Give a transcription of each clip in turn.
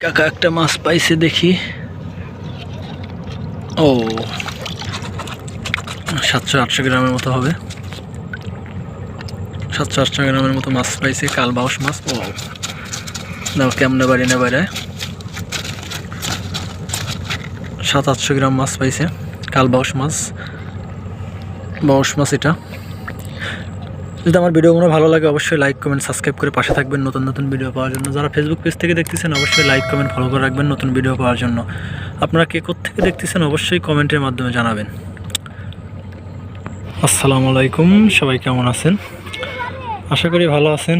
কাকা একটা মাছ পাইছে দেখি। ও। সাতশো আটশো গ্রামের মতো হবে। সাতশো আটশো গ্রামের মতো মাছ পাইছে কাল বাউস মাছ। ও। দাও, কেমনে বাড়ি না বাইরে সাত আটশো গ্রাম মাছ পাইছে কাল বাউস মাছ। বাউস মাছ এটা। যদি আমার ভিডিওগুলো ভালো লাগে, অবশ্যই লাইক কমেন্ট সাবস্ক্রাইব করে পাশে থাকবেন নতুন নতুন ভিডিও পাওয়ার জন্য। যারা ফেসবুক পেজ থেকে দেখতেছেন, অবশ্যই লাইক কমেন্ট ফলো করে রাখবেন নতুন ভিডিও পাওয়ার জন্য। আপনারা কে থেকে দেখতেছেন, অবশ্যই কমেন্টের মাধ্যমে জানাবেন। আসসালামু আলাইকুম, সবাই কেমন আছেন? আশা করি ভালো আছেন।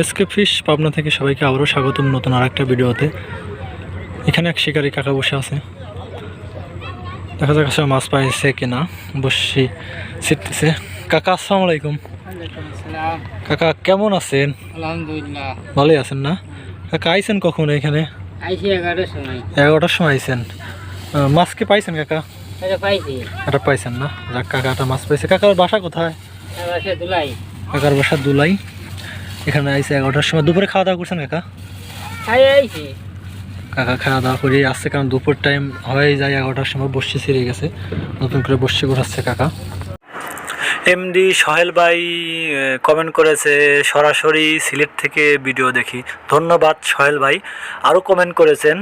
এসকে ফিশ পাবনা থেকে সবাইকে আবারও স্বাগতম নতুন আর একটা ভিডিওতে এখানে এক শিকারি কাকা বসে আছে। দেখা যাক আসলে মাছ পাইছে কিনা। বসি, ছিটতেছে। কাকা আসসালামু আলাইকুম। কাকা কেমন আছেন? আলহামদুলিল্লাহ। ভালোই আছেন না? কাকা আইছেন কখন এখানে? এগারোটার সময়। আইছেন। মাছ কি পাইছেন কাকা? এটা পাইছেন না? যাক কাকা একটা মাছ পাইছে। কাকার বাসা কোথায়? দুলাই। কাকার বাসা দুলাই। এখানে আইসে এগারোটার সময়। দুপুরে খাওয়া দাওয়া করছেন কাকা? কাকা খাওয়া দাওয়া করে। আসছে কারণ দুপুর টাইম হয়ে যায় এগারোটার সময় বসে ছিঁড়ে গেছে। নতুন করে বসে ঘোরাচ্ছে কাকা। এমডি সোহেল ভাই কমেন্ট করেছে, সরাসরি সিলেট থেকে ভিডিও দেখি। ধন্যবাদ সোহেল ভাই। আরও কমেন্ট করেছেন,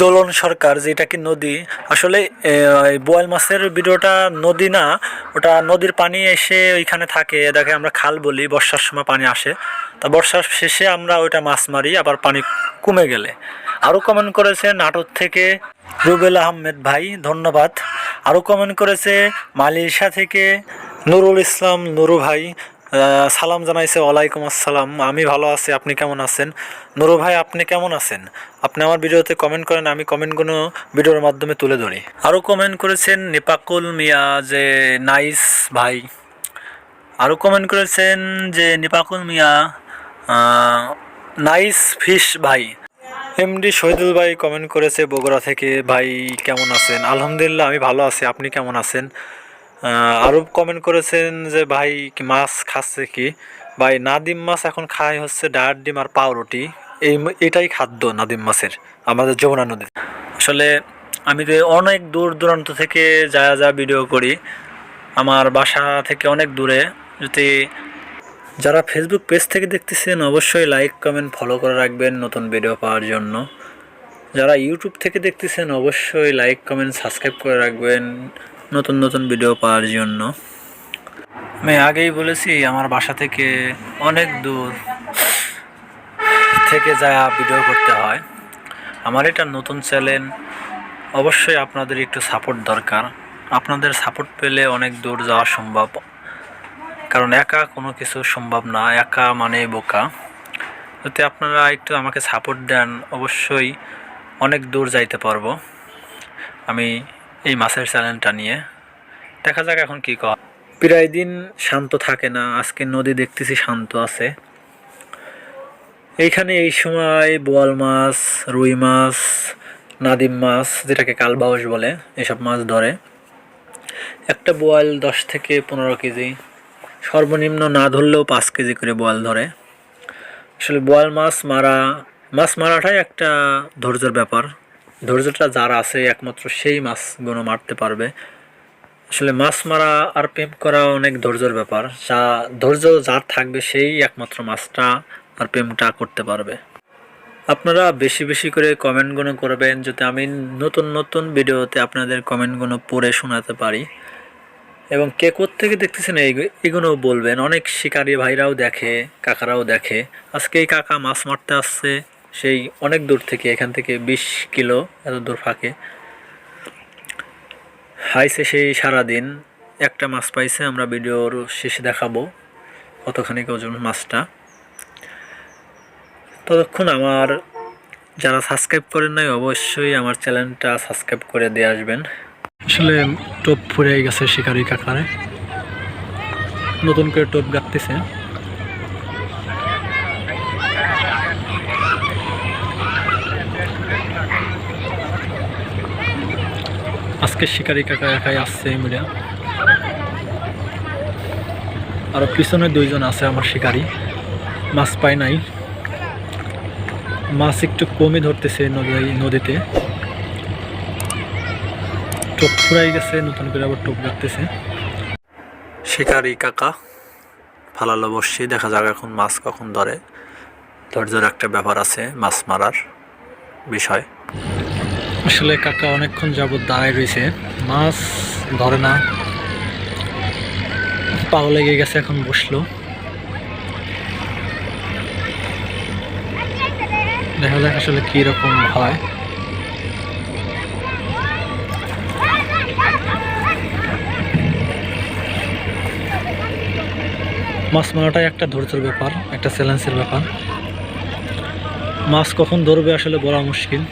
দোলন সরকার যেটা কি নদী? আসলে বোয়াল মাছের ভিডিওটা নদী না, ওটা নদীর পানি এসে ওইখানে থাকে। দেখে আমরা খাল বলি, বর্ষার সময় পানি আসে। তা বর্ষার শেষে আমরা ওইটা মাছ মারি, আবার পানি কমে গেলে। আরও কমেন্ট করেছে নাটোর থেকে রুবেল আহমেদ ভাই, ধন্যবাদ। আরও কমেন্ট করেছে মালয়েশিয়া থেকে নুরুল ইসলাম, নুরু ভাই সালাম জানাইছে, ওয়ালাইকুম আসসালাম। আমি ভালো আছি, আপনি কেমন আছেন? নুরু ভাই, আপনি কেমন আছেন? আপনি আমার ভিডিওতে কমেন্ট করেন, আমি কমেন্টগুলো ভিডিওর মাধ্যমে তুলে ধরি। আরও কমেন্ট করেছেন নিপাকুল মিয়া যে, নাইস ভাই। আরও কমেন্ট করেছেন যে, নিপাকুল মিয়া নাইস ফিশ ভাই। এমডি শহীদুল ভাই কমেন্ট করেছে বগুড়া থেকে, ভাই, কেমন আছেন? আলহামদুলিল্লাহ, আমি ভালো আছি, আপনি কেমন আছেন? আরও কমেন্ট করেছেন যে, ভাই মাছ খাচ্ছে কি? ভাই, নাদিম মাছ এখন খায় হচ্ছে ডায়ার ডিম আর পাউরুটি। এই এটাই খাদ্য নাদিম মাছের, আমাদের যমুনা নদীতে। আসলে আমি তো অনেক দূর দূরান্ত থেকে যা যা ভিডিও করি, আমার বাসা থেকে অনেক দূরে, যদি যারা ফেসবুক পেজ থেকে দেখতেছেন, অবশ্যই লাইক কমেন্ট ফলো করে রাখবেন নতুন ভিডিও পাওয়ার জন্য। যারা ইউটিউব থেকে দেখতেছেন, অবশ্যই লাইক কমেন্ট সাবস্ক্রাইব করে রাখবেন। নতুন নতুন ভিডিও পাওয়ার জন্য। আমি আগেই বলেছি, আমার বাসা থেকে অনেক দূর থেকে যা ভিডিও করতে হয়। আমার এটা নতুন চ্যানেল অবশ্যই আপনাদের একটু সাপোর্ট দরকার। আপনাদের সাপোর্ট পেলে অনেক দূর যাওয়া সম্ভব। কারণ একা কোনো কিছু সম্ভব না, একা মানে বোকা। যদি আপনারা একটু আমাকে সাপোর্ট দেন, অবশ্যই অনেক দূর যাইতে পারব। আমি এই মাছের চ্যানেলটা নিয়ে। দেখা যাক এখন কি কর প্রায় দিন শান্ত থাকে না, আজকে নদী দেখতেছি শান্ত আছে। এইখানে এই সময় বোয়াল মাছ, রুই মাছ, নাদিম মাছ, যেটাকে কালবাউস বলে, এসব মাছ ধরে। একটা বোয়াল দশ থেকে পনেরো কেজি। সর্বনিম্ন না ধরলেও পাঁচ কেজি করে বোয়াল ধরে। আসলে বোয়াল মাছ মারা, মাছ মারাটাই একটা ধৈর্যের ব্যাপার। ধৈর্যটা যার আছে, একমাত্র সেই মাছগুলো মারতে পারবে। আসলে মাছ মারা আর প্রেম করা অনেক ধৈর্যের ব্যাপার। যা, ধৈর্য যার থাকবে, সেই একমাত্র মাছটা আর প্রেমটা করতে পারবে। আপনারা বেশি বেশি করে কমেন্টগুলো করবেন, যাতে আমি নতুন নতুন ভিডিওতে আপনাদের কমেন্টগুলো পড়ে শোনাতে পারি। এবং কে থেকে দেখতেছেন এগুলো বলবেন। অনেক শিকারী ভাইরাও দেখে, কাকারাও দেখে। আজকে এই কাকা মাছ মারতে আসছে। সেই অনেক দূর থেকে, এখান থেকে বিশ কিলো এত দূর ফাঁকে। হাইছে সেই সারাদিন। একটা মাছ পাইছে, আমরা ভিডিওর শেষে দেখাবো কতখানি ওজন মাছটা। ততক্ষণ আমার যারা সাবস্ক্রাইব করেন নাই, অবশ্যই আমার চ্যানেলটা সাবস্ক্রাইব করে দিয়ে আসবেন। আসলে টোপ ফুরে গেছে শিকারি কাকারে। নতুন করে টোপ গাঁথতেছে। আজকে শিকারি কাকা একাই আসছে মিডিয়া আরও পিছনে দুইজন আছে আমার শিকারি। মাছ পায় নাই। মাছ একটু কমই ধরতেছে নদী নদীতে। টোপ ফুরাই গেছে, নতুন করে আবার টোপ ধরতেছে। শিকারি কাকা, ফালালো বসছি দেখা যাক এখন মাছ কখন ধরে। ধৈর্যের একটা ব্যাপার আছে মাছ মারার বিষয়। আসলে কাকা অনেকক্ষণ যাবত দাঁড়ায় রয়েছে। মাছ ধরে না। পাও লেগে গেছে, এখন বসল। দেখা যাক আসলে কি রকম হয়। মাছ মারাটাই একটা ধৈর্যের ব্যাপার, একটা চ্যালেঞ্জের ব্যাপার। মাছ কখন ধরবে আসলে বলা মুশকিল।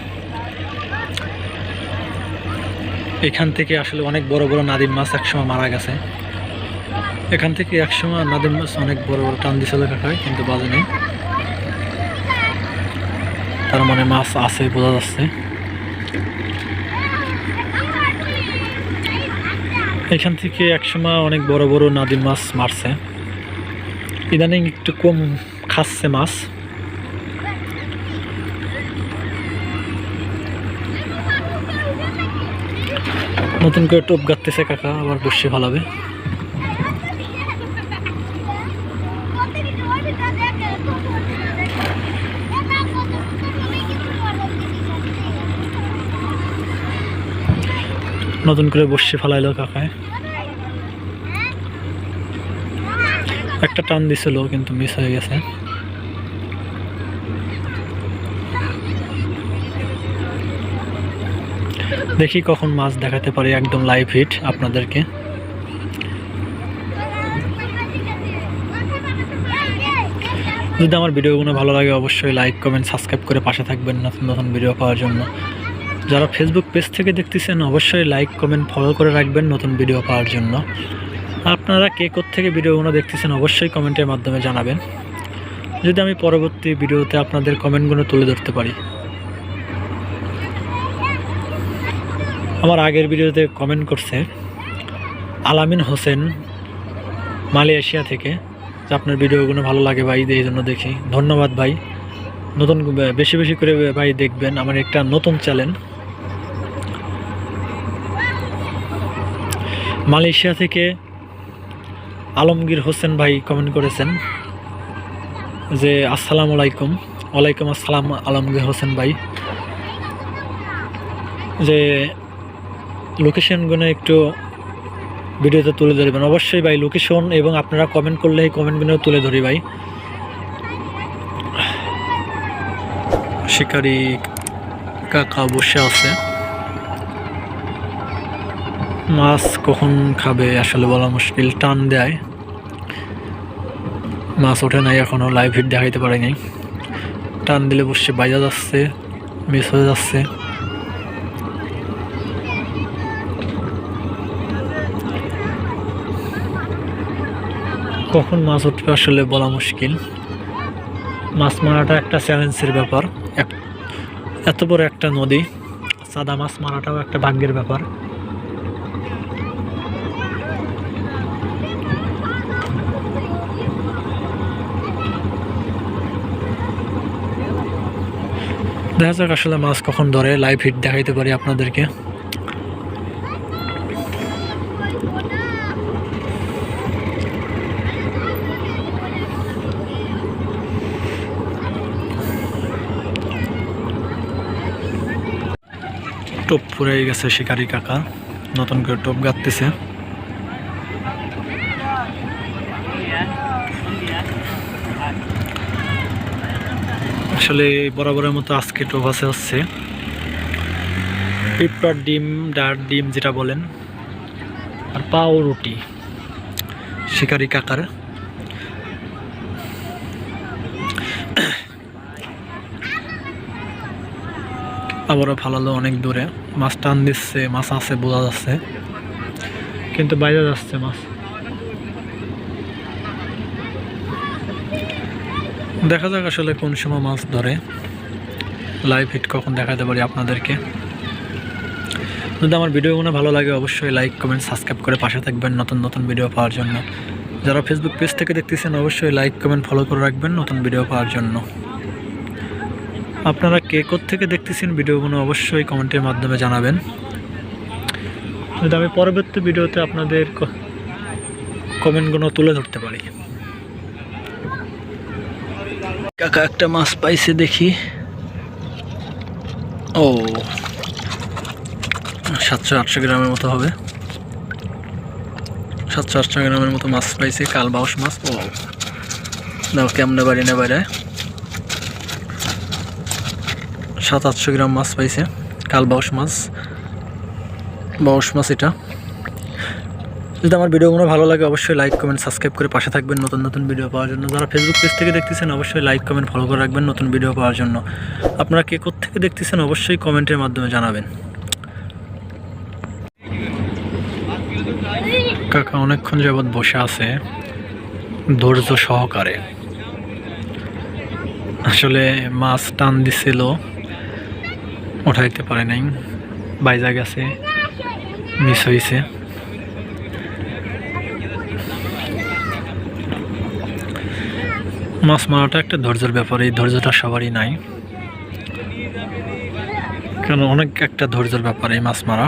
এখান থেকে আসলে অনেক বড় বড় নাদিম মাছ একসময় মারা গেছে। এখান থেকে একসময় নাদিম মাছ অনেক বড় বড় টান দিছিল কাকায় কিন্তু বাজে নেই। তার মানে মাছ আছে বোঝা যাচ্ছে। এখান থেকে একসময় অনেক বড় বড় নাদিম মাছ মারছে। ইদানিং একটু কম খাচ্ছে মাছ। নতুন করে টোপ গাঁততেছে কাকা, আবার বসে ভালাবে নতুন করে বসে ফেলাইলো কাকায় একটা টান দিছিল, কিন্তু মিস হয়ে গেছে। দেখি কখন মাছ দেখাতে পারি একদম লাইভ হিট আপনাদেরকে। যদি আমার ভিডিওগুলো ভালো লাগে অবশ্যই লাইক কমেন্ট সাবস্ক্রাইব করে পাশে থাকবেন নতুন নতুন ভিডিও পাওয়ার জন্য। যারা ফেসবুক পেজ থেকে দেখতেছেন অবশ্যই লাইক কমেন্ট ফলো করে রাখবেন নতুন ভিডিও পাওয়ার জন্য। আপনারা কে থেকে ভিডিওগুলো দেখতেছেন অবশ্যই কমেন্টের মাধ্যমে জানাবেন। যদি আমি পরবর্তী ভিডিওতে আপনাদের কমেন্টগুলো তুলে ধরতে পারি। আমার আগের ভিডিওতে কমেন্ট করছে আলামিন হোসেন মালয়েশিয়া থেকে, যে আপনার ভিডিওগুলো ভালো লাগে ভাই, এই জন্য দেখি। ধন্যবাদ ভাই। নতুন, বেশি বেশি করে ভাই দেখবেন আমার একটা নতুন চ্যানেল মালয়েশিয়া থেকে আলমগীর হোসেন ভাই কমেন্ট করেছেন যে, আসসালাম আলাইকুম। ওয়ালাইকুম আসসালাম আলমগীর হোসেন ভাই। যে লোকেশনগুলো একটু ভিডিওতে তুলে ধরবেন অবশ্যই ভাই লোকেশন এবং আপনারা কমেন্ট করলে এই কমেন্টগুলো তুলে ধরি ভাই। শিকারি কাকা বসে আছে। মাছ কখন খাবে আসলে বলা মুশকিল, টান দেয়। মাছ ওঠে নাই এখনও লাইভ হিট দেখাইতে পারে নাই টান দিলে বসে বাইজা যাচ্ছে মিস হয়ে যাচ্ছে। কখন মাছ উঠবে আসলে বলা মুশকিল। মাছ মারাটা একটা চ্যালেঞ্জের ব্যাপার। এত বড় একটা নদী, সাদা মাছ মারাটাও একটা ভাগ্যের ব্যাপার। দেখা যাক আসলে মাছ কখন ধরে লাইভ হিট দেখাইতে পারি আপনাদেরকে। টোপ ফুরাই গেছে শিকারি কাকা। নতুন করে টোপ গাঁততেছে আসলে বরাবরের মতো আজকে টোপ আছে হচ্ছে। পিঁপড়ার ডিম, ডার ডিম যেটা বলেন। আর পাও রুটি শিকারি কাকার। আবারও ফালালো অনেক দূরে। মাছ টান দিচ্ছে, মাছ আছে, বোঝা যাচ্ছে। কিন্তু বাইরে যাচ্ছে মাছ। দেখা যাক আসলে কোন সময় মাছ ধরে। লাইভ হিট কখন দেখাতে পারি আপনাদেরকে। যদি আমার ভিডিওগুলো ভালো লাগে, অবশ্যই লাইক কমেন্ট সাবস্ক্রাইব করে পাশে থাকবেন নতুন নতুন ভিডিও পাওয়ার জন্য। যারা ফেসবুক পেজ থেকে দেখতেছেন, অবশ্যই লাইক কমেন্ট ফলো করে রাখবেন নতুন ভিডিও পাওয়ার জন্য। আপনারা কে থেকে দেখতেছেন ভিডিওগুলো অবশ্যই কমেন্টের মাধ্যমে জানাবেন। যদি আমি পরবর্তী ভিডিওতে আপনাদের কমেন্টগুলো তুলে ধরতে পারি। কাকা, একটা মাছ পাইছে দেখি। ও, সাতশো আটশো গ্রামের মতো হবে। সাতশো আটশো গ্রামের মতো মাছ পাইছে কাল বাউস মাছ। ও, দাও, কেমনে বাড়ি না বাইরে সাত আটশো গ্রাম মাছ পাইছে কাল বাউস মাছ। বাউস মাছ এটা। যদি আমার ভিডিওগুলো ভালো লাগে, অবশ্যই লাইক কমেন্ট সাবস্ক্রাইব করে পাশে থাকবেন নতুন নতুন ভিডিও পাওয়ার জন্য। যারা ফেসবুক পেজ থেকে দেখতেছেন, অবশ্যই লাইক কমেন্ট ফলো করে রাখবেন নতুন ভিডিও পাওয়ার জন্য। আপনারা কে থেকে দেখতেছেন, অবশ্যই কমেন্টের মাধ্যমে জানাবেন। কাকা অনেকক্ষণ যাবৎ বসে আছে, ধৈর্য সহকারে। আসলে মাছ টান দিছিল। উঠাইতে পারে নাই। বাইজা গেছে মিস হয়েছে মাছ মারাটা একটা ধৈর্যের ব্যাপার, এই ধৈর্যটা সবারই নাই। কেন, অনেক একটা ধৈর্যের ব্যাপার এই মাছ মারা।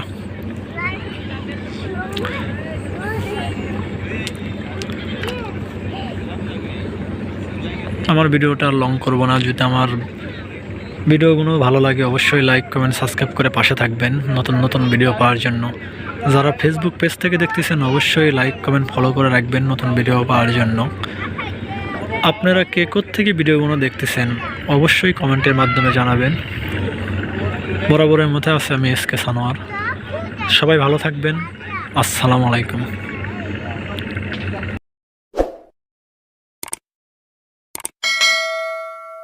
আমার ভিডিওটা লং করব না, যদি আমার ভিডিওগুলো ভালো লাগে অবশ্যই লাইক কমেন্ট সাবস্ক্রাইব করে পাশে থাকবেন নতুন নতুন ভিডিও পাওয়ার জন্য। যারা ফেসবুক পেজ থেকে দেখতেছেন, অবশ্যই লাইক কমেন্ট ফলো করে রাখবেন নতুন ভিডিও পাওয়ার জন্য। আপনারা কে থেকে ভিডিওগুলো দেখতেছেন, অবশ্যই কমেন্টের মাধ্যমে জানাবেন। বরাবরের মধ্যে আছে আমি এস কে সানোয়ার। সবাই ভালো থাকবেন। আসসালামু আলাইকুম।